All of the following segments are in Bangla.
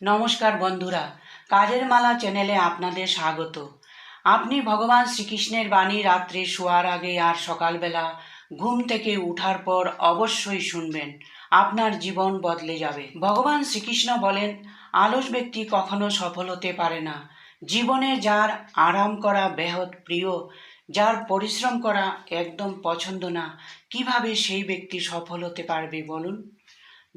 নমস্কার বন্ধুরা, কাজের মালা চ্যানেলে আপনাদের স্বাগত। আপনি ভগবান শ্রীকৃষ্ণের বাণী রাত্রে শোয়ার আগে আর সকালবেলা ঘুম থেকে উঠার পর অবশ্যই শুনবেন, আপনার জীবন বদলে যাবে। ভগবান শ্রীকৃষ্ণ বলেন, আলস ব্যক্তি কখনো সফল হতে পারে না। জীবনে যার আরাম করা বেহদ প্রিয়, যার পরিশ্রম করা একদম পছন্দ না, কীভাবে সেই ব্যক্তি সফল হতে পারবে বলুন?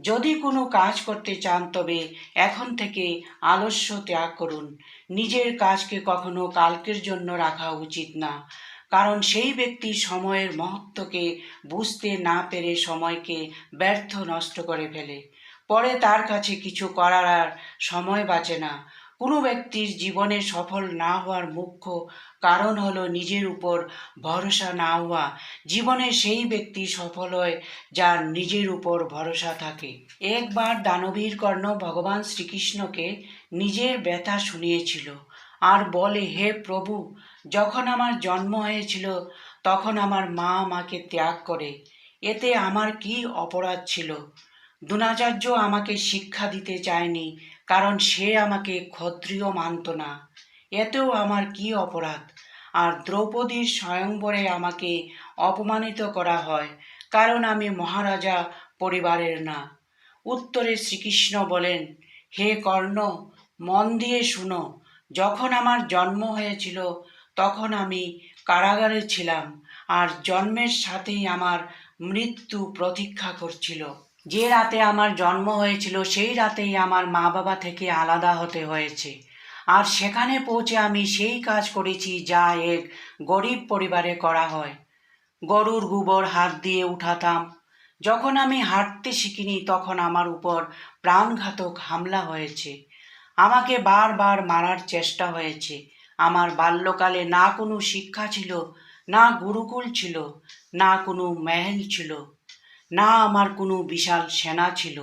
যদি কোনো কাজ করতে চান, তবে এখন থেকে আলস্য ত্যাগ করুন। নিজের কাজকে কখনো কালকের জন্য রাখা উচিত না। কারণ সেই ব্যক্তি সময়ের মহত্বকে বুঝতে না পেরে সময়কে ব্যর্থ নষ্ট করে ফেলে। পরে তার কাছে কিছু করার আর সময় বাঁচে না। কোনো ব্যক্তির জীবনে সফল না হওয়ার মুখ্য কারণ হলো নিজের উপর ভরসা না হওয়া। জীবনে সেই ব্যক্তি সফল হয় যার নিজের উপর ভরসা থাকে। একবার দানবীর কর্ণ ভগবান শ্রীকৃষ্ণকে নিজের ব্যথা শুনিয়েছিল আর বলে, হে প্রভু, যখন আমার জন্ম হয়েছিল, তখন আমার মা আমাকে ত্যাগ করে। এতে আমার কি অপরাধ ছিল? দ্রোণাচার্য আমাকে শিক্ষা দিতে চায়নি, কারণ সে আমাকে ক্ষত্রিয় মানত না। এতেও আমার কি অপরাধ? আর দ্রৌপদীর স্বয়ংবরে আমাকে অপমানিত করা হয়, কারণ আমি মহারাজা পরিবারের না। উত্তরে শ্রীকৃষ্ণ বলেন, হে কর্ণ, মন দিয়ে শুনো, যখন আমার জন্ম হয়েছিল, তখন আমি কারাগারে ছিলাম, আর জন্মের সাথেই আমার মৃত্যু প্রতীক্ষা করছিল। যে রাতে আমার জন্ম হয়েছিল, সেই রাতেই আমার মা বাবা থেকে আলাদা হতে হয়েছে। আর সেখানে পৌঁছে আমি সেই কাজ করেছি যা এক গরিব পরিবারে করা হয়। গরুর গোবর হাত দিয়ে উঠাতাম। যখন আমি হাঁটতে শিখিনি, তখন আমার উপর প্রাণঘাতক হামলা হয়েছে। আমাকে বারবার মারার চেষ্টা হয়েছে। আমার বাল্যকালে না কোনো শিক্ষা ছিল, না গুরুকুল ছিল, না কোনো মেহেল ছিল, না আমার কোনো বিশাল সেনা ছিল।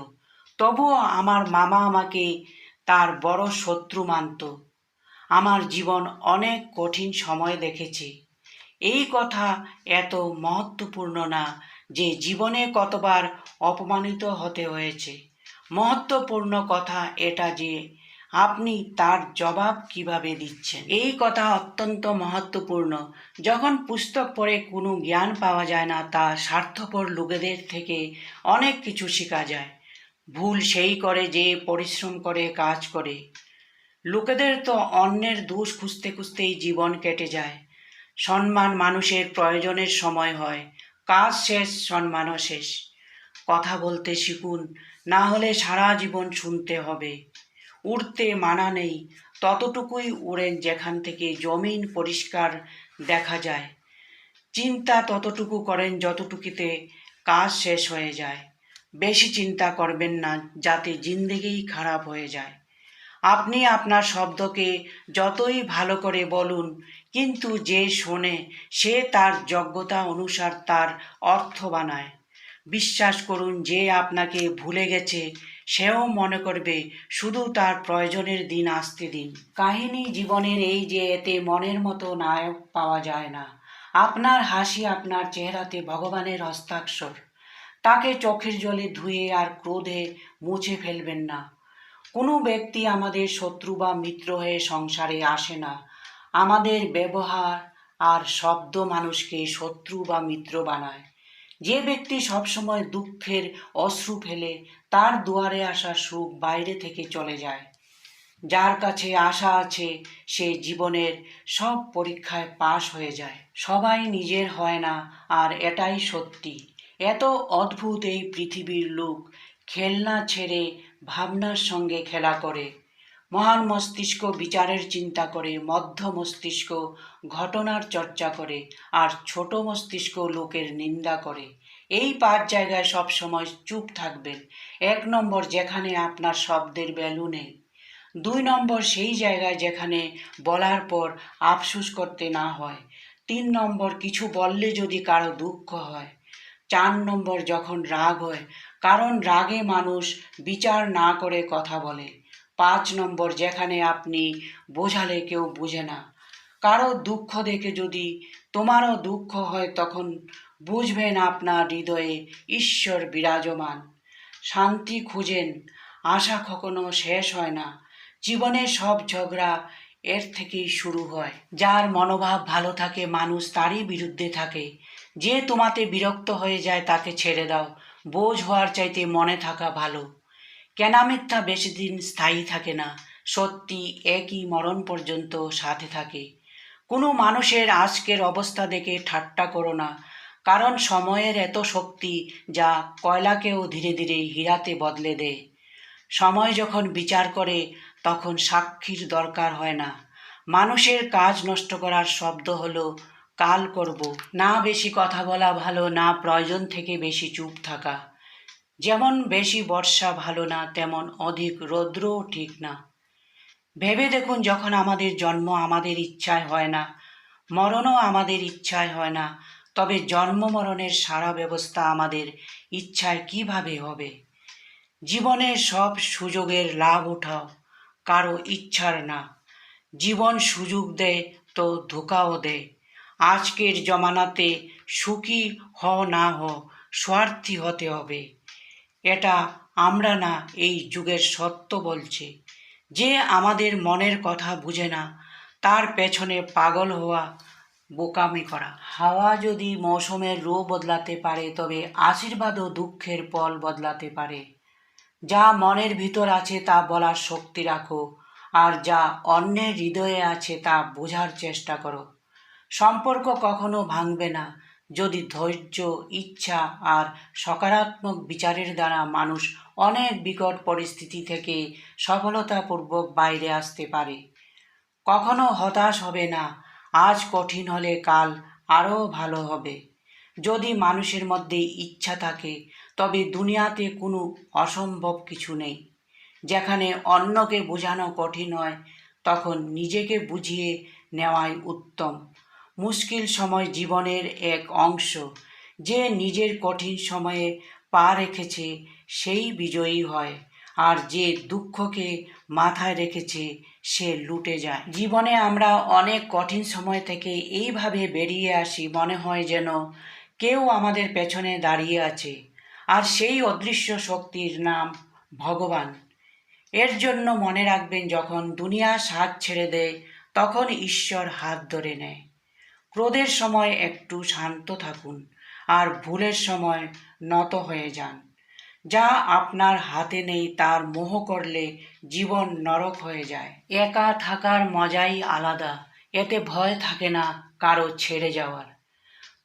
তবুও আমার মামা আমাকে তার বড় শত্রু মানত। আমার জীবন অনেক কঠিন সময় দেখেছে। এই কথা এত মহত্বপূর্ণ না যে জীবনে কতবার অপমানিত হতে হয়েছে। মহত্বপূর্ণ কথা এটা যে আপনি তার জবাব কীভাবে দিচ্ছেন। এই কথা অত্যন্ত মহত্বপূর্ণ। যখন পুস্তক পড়ে কোনো জ্ঞান পাওয়া যায় না, তা স্বার্থপর লোকেদের থেকে অনেক কিছু শেখা যায়। ভুল সেই করে যে পরিশ্রম করে, কাজ করে। লোকেদের তো অন্যের দোষ খুঁজতে খুঁজতেই জীবন কেটে যায়। সম্মান মানুষের প্রয়োজনের সময় হয়। কাজ শেষ, সম্মানও শেষ। কথা বলতে শিখুন, না হলে সারা জীবন শুনতে হবে। উড়তে মানা নেই, ততটুকুই উড়েন যেখান থেকে জমিন পরিষ্কার দেখা যায়। চিন্তা ততটুকু করেন যতটুকুতে কাজ শেষ হয়ে যায়। বেশি চিন্তা করবেন না, যাতে জিন্দেগিই খারাপ হয়ে যায়। আপনি আপনার শব্দকে যতই ভালো করে বলুন, কিন্তু যে শোনে, সে তার যোগ্যতা অনুসার তার অর্থ বানায়। বিশ্বাস করুন, যে আপনাকে ভুলে গেছে, সেও মনে করবে, শুধু তার প্রয়োজনের দিন আসতে দিন। কাহিনী জীবনের এই যে এতে মনের মতো নায়ক পাওয়া যায় না। আপনার হাসি আপনার চেহারাতে ভগবানের হস্তাক্ষর। তাকে চোখের জলে ধুয়ে আর ক্রোধে মুছে ফেলবেন না। কোনো ব্যক্তি আমাদের শত্রু বা মিত্র হয়ে সংসারে আসে না। আমাদের ব্যবহার আর শব্দ মানুষকে শত্রু বা মিত্র বানায়। যে ব্যক্তি সবসময় দুঃখের অশ্রু ফেলে, তার দুয়ারে আসা সুখ বাইরে থেকে চলে যায়। যার কাছে আশা আছে, সে জীবনের সব পরীক্ষায় পাশ হয়ে যায়। সবাই নিজের হয় না, আর এটাই সত্যি। এত অদ্ভুত এই পৃথিবীর লোক খেলনা ছেড়ে ভাবনার সঙ্গে খেলা করে। মহান মস্তিষ্ক বিচারের চিন্তা করে, মধ্য মস্তিষ্ক ঘটনার চর্চা করে, আর ছোট মস্তিষ্ক লোকের নিন্দা করে। এই পাঁচ জায়গায় সব সময় চুপ থাকবেন। এক নম্বর যেখানে আপনার শব্দের ভ্যালু নেই। দুই নম্বর সেই জায়গায় যেখানে বলার পর আফসুস করতে না হয়। তিন নম্বর কিছু বললে যদি কারও দুঃখ হয়। চার নম্বর যখন রাগ হয়, কারণ রাগে মানুষ বিচার না করে কথা বলে। পাঁচ নম্বর, যেখানে আপনি বোঝালে কেউ বুঝে না। কারও দুঃখ দেখে যদি তোমারও দুঃখ হয়, তখন বুঝবেন আপনার হৃদয়ে ঈশ্বর বিরাজমান। শান্তি খুঁজেন, আশা কখনো শেষ হয় না। জীবনের সব ঝগড়া এর থেকেই শুরু হয়। যার মনোভাব ভালো থাকে, মানুষ তারই বিরুদ্ধে থাকে। যে তোমাতে বিরক্ত হয়ে যায় তাকে ছেড়ে দাও। বোঝ হওয়ার চাইতে মনে থাকা ভালো। কেনা মিথ্যা বেশি দিন স্থায়ী থাকে না। সত্যি একই মরণ পর্যন্ত সাথে থাকে। কোনো মানুষের আজকের অবস্থা দেখে ঠাট্টা করো না। কারণ সময়ের এত শক্তি যা কয়লাকেও ধীরে ধীরে হীরাতে বদলে দেয়। সময় যখন বিচার করে, তখন সাক্ষীর দরকার হয় না। মানুষের কাজ নষ্ট করার শব্দ হলো কাল করব। না বেশি কথা বলা ভালো, না প্রয়োজন থেকে বেশি চুপ থাকা। যেমন বেশি বর্ষা ভালো না, তেমন অধিক রৌদ্রও ঠিক না। ভেবে দেখুন যখন আমাদের জন্ম আমাদের ইচ্ছায় হয় না, মরণও আমাদের ইচ্ছায় হয় না, তবে জন্ম মরণের সারা ব্যবস্থা আমাদের ইচ্ছায় কীভাবে হবে? জীবনের সব সুযোগের লাভ উঠাও, কারও ইচ্ছার না। জীবন সুযোগ দেয় তো ধোকাও দেয়। আজকের জমানাতে সুখী হ না হ স্বার্থী হতে হবে। এটা আমরা না এই যুগের সত্য বলছে। যে আমাদের মনের কথা বুঝে না, তার পেছনে পাগল হওয়া, বোকামি করা। হাওয়া যদি মৌসুমের রো বদলাতে পারে, তবে আশীর্বাদও দুঃখের পল বদলাতে পারে। যা মনের ভিতর আছে, তা বলার শক্তি রাখো, আর যা অন্যের হৃদয়ে আছে, তা বোঝার চেষ্টা করো। সম্পর্ক কখনো ভাঙবে না। যদি ধৈর্য, ইচ্ছা আর সকারাত্মক বিচারের দ্বারা মানুষ অনেক বিকট পরিস্থিতি থেকে সফলতাপূর্বক বাইরে আসতে পারে। কখনো হতাশ হবে না। আজ কঠিন হলে কাল আরও ভালো হবে। যদি মানুষের মধ্যে ইচ্ছা থাকে, তবে দুনিয়াতে কোনো অসম্ভব কিছু নেই। যেখানে অন্যকে বোঝানো কঠিন হয়, তখন নিজেকে বুঝিয়ে নেওয়াই উত্তম। মুশকিল সময় জীবনের এক অংশ। যে নিজের কঠিন সময়ে পা রেখেছে, সেই বিজয়ী হয়। আর যে দুঃখকে মাথায় রেখেছে, সে লুটে যায়। জীবনে আমরা অনেক কঠিন সময় থেকে এইভাবে বেরিয়ে আসি, মনে হয় যেন কেউ আমাদের পেছনে দাঁড়িয়ে আছে। আর সেই অদৃশ্য শক্তির নাম ভগবান। এর জন্য মনে রাখবেন, যখন দুনিয়া সাথ ছেড়ে দেয়, তখন ঈশ্বর হাত ধরে নেয়। ক্রোধের সময় একটু শান্ত থাকুন আর ভুলের সময় নত হয়ে যান। যা আপনার হাতে নেই তার মোহ করলে জীবন নরক হয়ে যায়। একা থাকার মজাই আলাদা, এতে ভয় থাকে না কারও ছেড়ে যাওয়ার।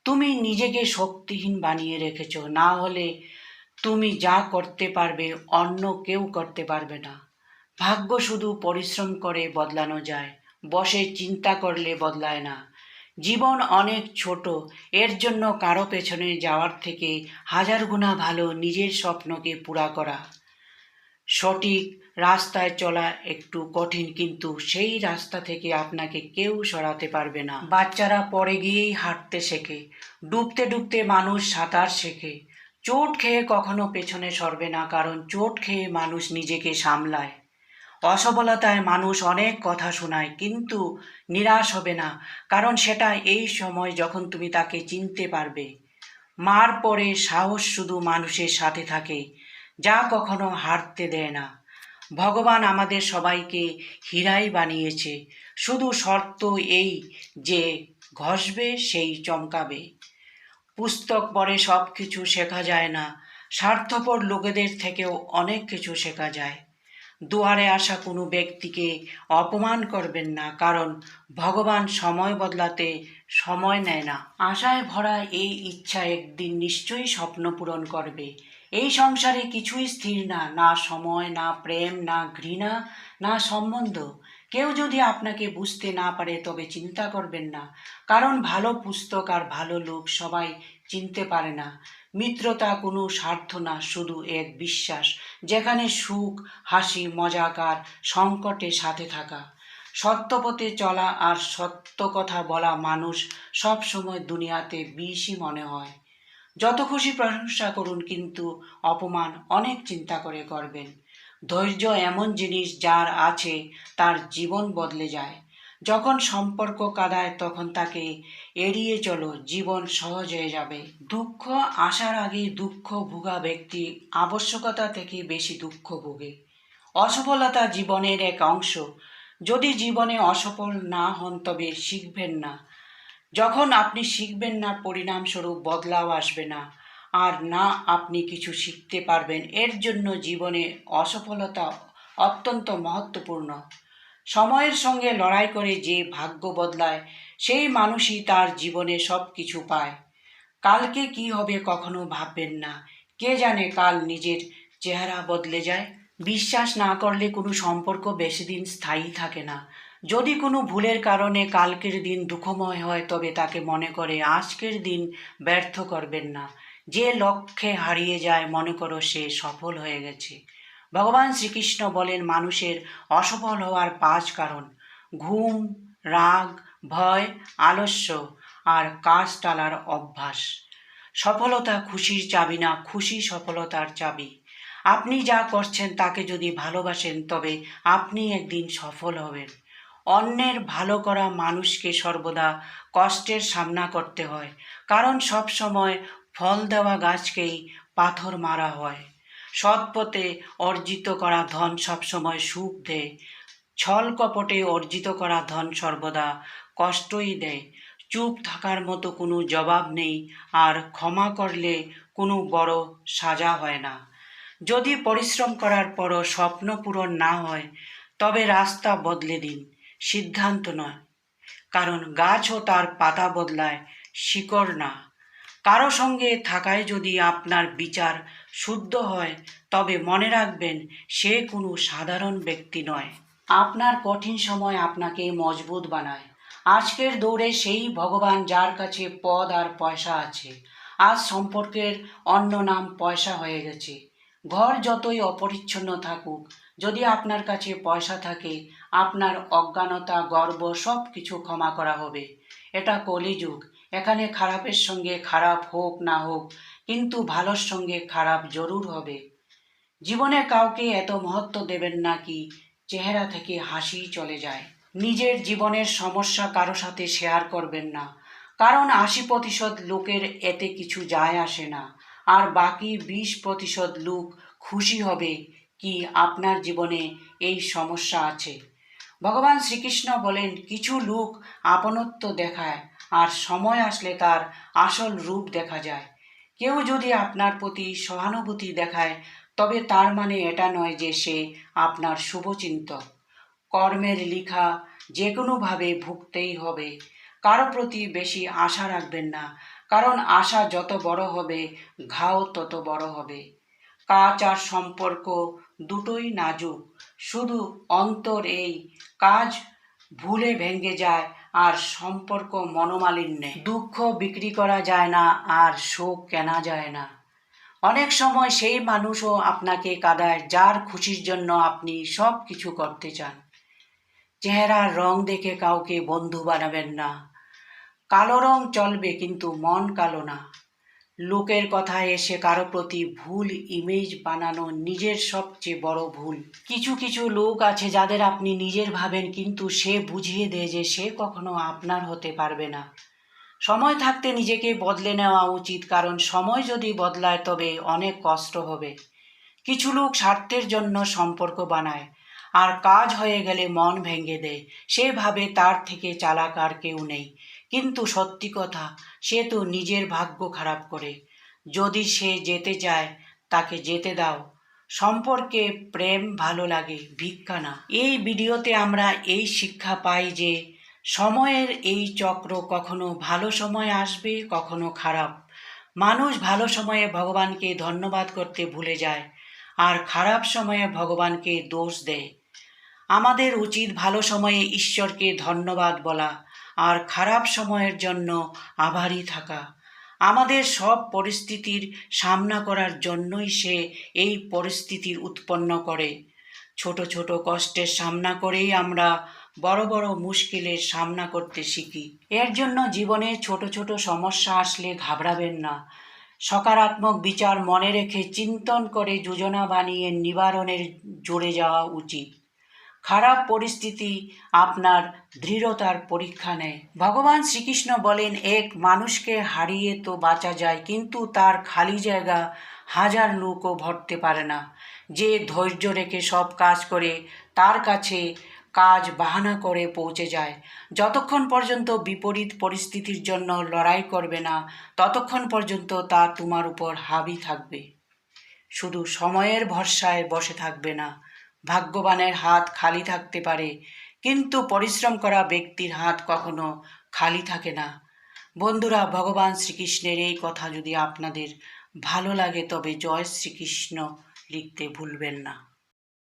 তুমি নিজেকে শক্তিহীন বানিয়ে রেখেছ, না হলে তুমি যা করতে পারবে অন্য কেউ করতে পারবে না। ভাগ্য শুধু পরিশ্রম করে বদলানো যায়, বসে চিন্তা করলে বদলায় না। জীবন অনেক ছোট। এর জন্য কারও পেছনে যাওয়ার থেকে হাজার গুণা ভালো নিজের স্বপ্নকে পুরা করা। সঠিক রাস্তায় চলা একটু কঠিন, কিন্তু সেই রাস্তা থেকে আপনাকে কেউ সরাতে পারবে না। বাচ্চারা পরে গিয়েই হাঁটতে শেখে, ডুবতে ডুবতে মানুষ সাঁতার শেখে। চোট খেয়ে কখনো পেছনে সরবে না, কারণ চোট খেয়ে মানুষ নিজেকে সামলায়। অসফলতায় মানুষ অনেক কথা শোনায়, কিন্তু নিরাশ হবে না, কারণ সেটা এই সময় যখন তুমি তাকে চিনতে পারবে। মার পরে সাহস শুধু মানুষের সাথে থাকে, যা কখনো হারতে দেয় না। ভগবান আমাদের সবাইকে হীরাই বানিয়েছে, শুধু শর্ত এই যে ঘষবে সেই চমকাবে। পুস্তক পড়ে সব কিছু শেখা যায় না, স্বার্থপর লোকেদের থেকেও অনেক কিছু শেখা যায়। দুয়ারে আসা কোনো ব্যক্তিকে অপমান করবেন না, কারণ ভগবান সময় বদলাতে সময় নেয় না। আশায় ভরা এই ইচ্ছা একদিন নিশ্চয়ই স্বপ্ন পূরণ করবে। এই সংসারে কিছুই স্থির না না সময়, না প্রেম, না ঘৃণা, না সম্বন্ধ। কেউ যদি আপনাকে বুঝতে না পারে, তবে চিন্তা করবেন না। কারণ ভালো পুস্তক আর ভালো লোক সবাই চিনতে পারে না। মিত্রতা কোনো স্বার্থ না, শুধু এক বিশ্বাস, যেখানে সুখ, হাসি মজাকার সংকটে সাথে থাকা। সত্যপথে চলা আর সত্য কথা বলা মানুষ সব সময় দুনিয়াতে বিষই মনে হয়। যত খুশি প্রশংসা করুন, কিন্তু অপমান অনেক চিন্তা করে করবেন। ধৈর্য এমন জিনিস যার আছে, তার জীবন বদলে যায়। যখন সম্পর্ক কাদায় তখন তাকে এড়িয়ে চলো, জীবন সহজ হয়ে যাবে। দুঃখ আসার আগে দুঃখ ভোগা ব্যক্তি আবশ্যকতা থেকে বেশি দুঃখ ভোগে। অসফলতা জীবনের এক অংশ। যদি জীবনে অসফল না হন তবে শিখবেন না। যখন আপনি শিখবেন না, পরিণামস্বরূপ বদলাও আসবে না। আর না, আপনি কিছু শিখতে পারবেন। এর জন্য জীবনে অসফলতা অত্যন্ত মহত্বপূর্ণ। সময়ের সঙ্গে লড়াই করে যে ভাগ্য বদলায়, সেই মানুষই তার জীবনে সব কিছু পায়। কালকে কি হবে কখনো ভাববেন না। কে জানে কাল নিজের চেহারা বদলে যায়। বিশ্বাস না করলে কোনো সম্পর্ক বেশি দিন স্থায়ী থাকে না। যদি কোনো ভুলের কারণে কালকের দিন দুঃখময় হয়, তবে তাকে মনে করে আজকের দিন ব্যর্থ করবেন না। যে লক্ষ্যে হারিয়ে যায়, মনে করো সে সফল হয়ে গেছে। ভগবান শ্রীকৃষ্ণ বলেন মানুষের অসফল হওয়ার পাঁচ কারণ। ঘুম, রাগ, ভয়, আলস্য আর কাজ টালার অভ্যাস। সফলতা খুশির চাবি না, খুশি সফলতার চাবি। আপনি যা করছেন তাকে যদি ভালোবাসেন, তবে আপনি একদিন সফল হবেন। অন্যের ভালো করা মানুষকে সর্বদা কষ্টের সামনা করতে হয়, কারণ সব সময় ফল দেওয়া গাছকেই পাথর মারা হয়। সৎ পথে অর্জিত করা ধন সবসময় সুখ দেয়। ছল কপটে অর্জিত করা ধন সর্বদা কষ্টই দেয়। চুপ থাকার মতো কোনো জবাব নেই, আর ক্ষমা করলে কোনো বড় সাজা হয় না। যদি পরিশ্রম করার পরও স্বপ্ন পূরণ না হয়, তবে রাস্তা বদলে দিন, সিদ্ধান্ত নয়। কারণ গাছও তার পাতা বদলায়, শিকড় না। কারও সঙ্গে থাকায় যদি আপনার বিচার শুদ্ধ হয়, তবে মনে রাখবেন সে কোনো সাধারণ ব্যক্তি নয়। আপনার কঠিন সময় আপনাকে মজবুত বানায়। আজকের দৌড়ে সেই ভগবান যার কাছে পদ আর পয়সা আছে, আজ সম্পর্কের অন্য নাম পয়সা হয়ে গেছে। ঘর যতই অপরিচ্ছন্ন থাকুক, যদি আপনার কাছে পয়সা থাকে, আপনার অজ্ঞানতা, গর্ব সব কিছু ক্ষমা করা হবে। এটা কলিযুগ। এখানে খারাপের সঙ্গে খারাপ হোক না হোক, কিন্তু ভালোর সঙ্গে খারাপ জরুর হবে। জীবনে কাউকে এত মহত্ব দেবেন না কি চেহারা থেকে হাসি চলে যায়। নিজের জীবনের সমস্যা কারও সাথে শেয়ার করবেন না। কারণ আশি প্রতিশত লোকের এতে কিছু যায় আসে না। আর বাকি বিশ প্রতিশত লোক খুশি হবে কি আপনার জীবনে এই সমস্যা আছে। ভগবান শ্রীকৃষ্ণ বলেন, কিছু লোক আপনত্ব দেখায় আর সময় আসলে তার আসল রূপ দেখা যায়। কেউ যদি আপনার প্রতি সহানুভূতি দেখায়, তবে তার মানে এটা নয় যে সে আপনার শুভচিন্তক। কর্মের লিখা যে কোনোভাবে ভুগতেই হবে। কারও প্রতি বেশি আশা রাখবেন না, কারণ আশা যত বড় হবে, ঘাও তত বড় হবে। কাজ আর সম্পর্ক দুটোই নাজুক। শুধু অন্তর এই কাজ ভুলে ভেঙে যায় আর সম্পর্ক মনোমালিন্যে। দুঃখ বিক্রি করা যায় না আর শোক কেনা যায় না। অনেক সময় সেই মানুষও আপনাকে কাদায় যার খুশির জন্য আপনি সব কিছু করতে চান। চেহারার রং দেখে কাউকে বন্ধু বানাবেন না। কালো রং চলবে কিন্তু মন কালো না। লোকের কথায় এসে কারও প্রতি ভুল ইমেজ বানানো নিজের সবচেয়ে বড় ভুল। কিছু কিছু লোক আছে যাদের আপনি নিজের ভাবেন কিন্তু সে বুঝিয়ে দেয় যে সে কখনো আপনার হতে পারবে না। সময় থাকতে নিজেকে বদলে নেওয়া উচিত, কারণ সময় যদি বদলায় তবে অনেক কষ্ট হবে। কিছু লোক স্বার্থের জন্য সম্পর্ক বানায়, আর কাজ হয়ে গেলে মন ভেঙে দেয়। সেভাবে তার থেকে চালাক আর কেউ নেই। কিন্তু সত্যি কথা, সে তো নিজের ভাগ্য খারাপ করে। যদি সে যেতে চায়, তাকে যেতে দাও। সম্পর্কে প্রেম ভালো লাগে, ভিক্ষা না। এই ভিডিওতে আমরা এই শিক্ষা পাই যে, সময়ের এই চক্র কখনো ভালো সময় আসবে, কখনো খারাপ। মানুষ ভালো সময়ে ভগবানকে ধন্যবাদ করতে ভুলে যায়, আর খারাপ সময়ে ভগবানকে দোষ দেয়। আমাদের উচিত ভালো সময়ে ঈশ্বরকে ধন্যবাদ বলা আর খারাপ সময়ের জন্য আভারী থাকা। আমাদের সব পরিস্থিতির সামনা করার জন্যই সে এই পরিস্থিতির উৎপন্ন করে। ছোট ছোট কষ্টের সামনা করেই আমরা বড় বড় মুশকিলের সামনা করতে শিখি। এর জন্য জীবনে ছোট ছোট সমস্যা আসলে ঘাবড়াবেন না। সকারাত্মক বিচার মনে রেখে চিন্তন করে যোজনা বানিয়ে নিবারণের জুড়ে যাওয়া উচিত। খারাপ পরিস্থিতি আপনার দৃঢ়তার পরীক্ষা নেয়। ভগবান শ্রীকৃষ্ণ বলেন, এক মানুষকে হারিয়ে তো বাঁচা যায়, কিন্তু তার খালি জায়গা হাজার লোকও ভরতে পারে না। যে ধৈর্য রেখে সব কাজ করে, তার কাছে কাজ বাহানা করে পৌঁছে যায়। যতক্ষণ পর্যন্ত বিপরীত পরিস্থিতির জন্য লড়াই করবে না, ততক্ষণ পর্যন্ত তা তোমার উপর হাবি থাকবে। শুধু সময়ের ভরসায় বসে থাকবে না ভাগ্যবানের হাত খালি থাকতে পারে, কিন্তু পরিশ্রম করা ব্যক্তির হাত কখনো খালি থাকে না। বন্ধুরা, ভগবান শ্রীকৃষ্ণের এই কথা যদি আপনাদের ভালো লাগে, তবে জয় শ্রীকৃষ্ণ লিখতে ভুলবেন না।